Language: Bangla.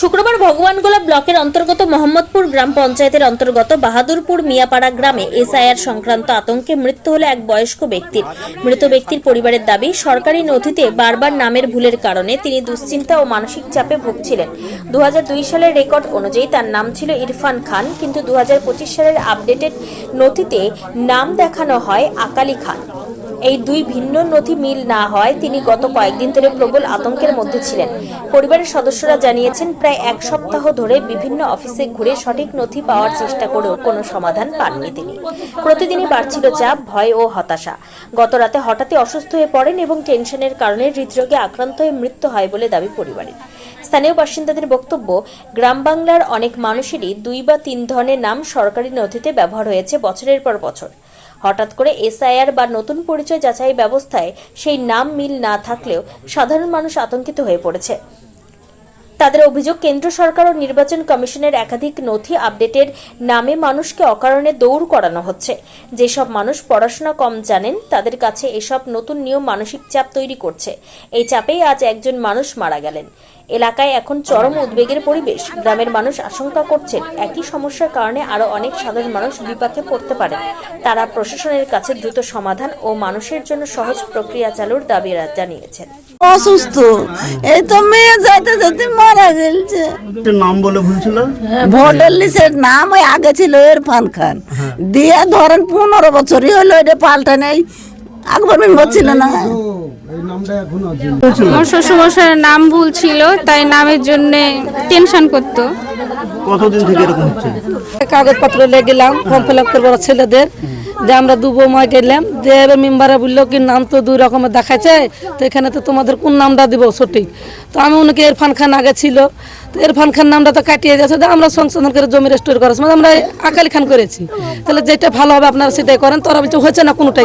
শুক্রবার ভগবানগোলা ব্লকের অন্তর্গত মোহাম্মদপুর গ্রাম পঞ্চায়েতের অন্তর্গত বাহাদুরপুর মিয়াপাড়া গ্রামে এসআইআর সংক্রান্ত আতঙ্কে মৃত্যু হলো এক বয়স্ক ব্যক্তির। মৃত ব্যক্তির পরিবারের দাবি, সরকারি নথিতে বারবার নামের ভুলের কারণে তিনি দুশ্চিন্তা ও মানসিক চাপে ভুগছিলেন। দু হাজার দুই সালের রেকর্ড অনুযায়ী তার নাম ছিল ইরফান খান, কিন্তু দু হাজার পঁচিশ সালের আপডেটেড নথিতে নাম দেখানো হয় আকালি খান। এই দুই ভিন্ন নথি মিল না হয়, তিনি গত কয়েকদিন ধরে প্রবল আতঙ্কের মধ্যে ছিলেন। পরিবারের সদস্যরা জানিয়েছেন, প্রায় এক সপ্তাহ ধরে বিভিন্ন অফিসে ঘুরে সঠিক নথি পাওয়ার চেষ্টা করেও কোনো সমাধান পাননি তিনি। প্রতিদিনই বাড়ছিল চাপ, ভয় ও হতাশা। গত রাতে হঠাৎই অসুস্থ হয়ে পড়েন এবং টেনশনের কারণে হৃদরোগে আক্রান্ত হয়ে মৃত্যু হয় বলে দাবি পরিবারের। স্থানীয় বাসিন্দাদের বক্তব্য, গ্রাম বাংলার অনেক মানুষেরই দুই বা তিন ধরনের নাম সরকারি নথিতে ব্যবহার হয়েছে বছরের পর বছর। হঠাৎ করে এসআইআর বা নতুন পরিচয় যাচাই ব্যবস্থায় সেই নাম মিল না থাকলেও সাধারণ মানুষ আতঙ্কিত হয়ে পড়েছে। তাদের অভিযোগ, কেন্দ্র সরকার ও নির্বাচন কমিশনের একাধিক নথি আপডেটের নামে মানুষকে অকারণে দৌড় করানো হচ্ছে। যেসব মানুষ পড়াশোনা কম জানেন, তাদের কাছে এসব নতুন নিয়ম মানসিক চাপ তৈরি করছে। এই চাপেই আজ একজন মানুষ মারা গেলেন। এলাকায় এখন চরম উদ্বেগের পরিবেশ। গ্রামের মানুষ আশঙ্কা করছেন, একই সমস্যার কারণে আরও অনেক সাধারণ মানুষ বিপাকে পড়তে পারেন। তারা প্রশাসনের কাছে দ্রুত সমাধান ও মানুষের জন্য সহজ প্রক্রিয়া চালুর দাবি জানিয়েছেন। অসুস্থ। এই তো মেয়ে যাইতে যাইতে মারা গেলছে। নাম বলে ভুলছিল ভোটার লিস্টের নাম ওই আগে ছিল ইরফান খান। দিয়ে ধরেন পনেরো বছরই হলো এটা পাল্টা নেই। আকবর মেম্বার ছিল না। আমার শ্বশুরমশাইয়ের নাম ভুল ছিল তাই নামের জন্য টেনশন করতো। কতদিন থেকে এরকম হচ্ছে? কাগজপত্র লেগে গেলাম ফর্ম ফিল আপ করব ছেলেদের। যে আমরা দু মা গেলাম, যে মেম্বারে বলল কি, নাম তো দুই রকমের দেখাচ্ছে তো এখানে তো তোমাদের কোন নামটা দিব? সঠিক। তো আমি উনাকে ইরফান খান আগে ছিল। তো ইরফান খান নামটা তো কাটিয়ে যাচ্ছে তো আমরা সংশোধন করে জমি রেস্টোর করার সময় আমরা আকালি খান করেছি। তাহলে যেটা ভালো হবে আপনারা সেটাই করেন তোরা হচ্ছে না কোনোটাই।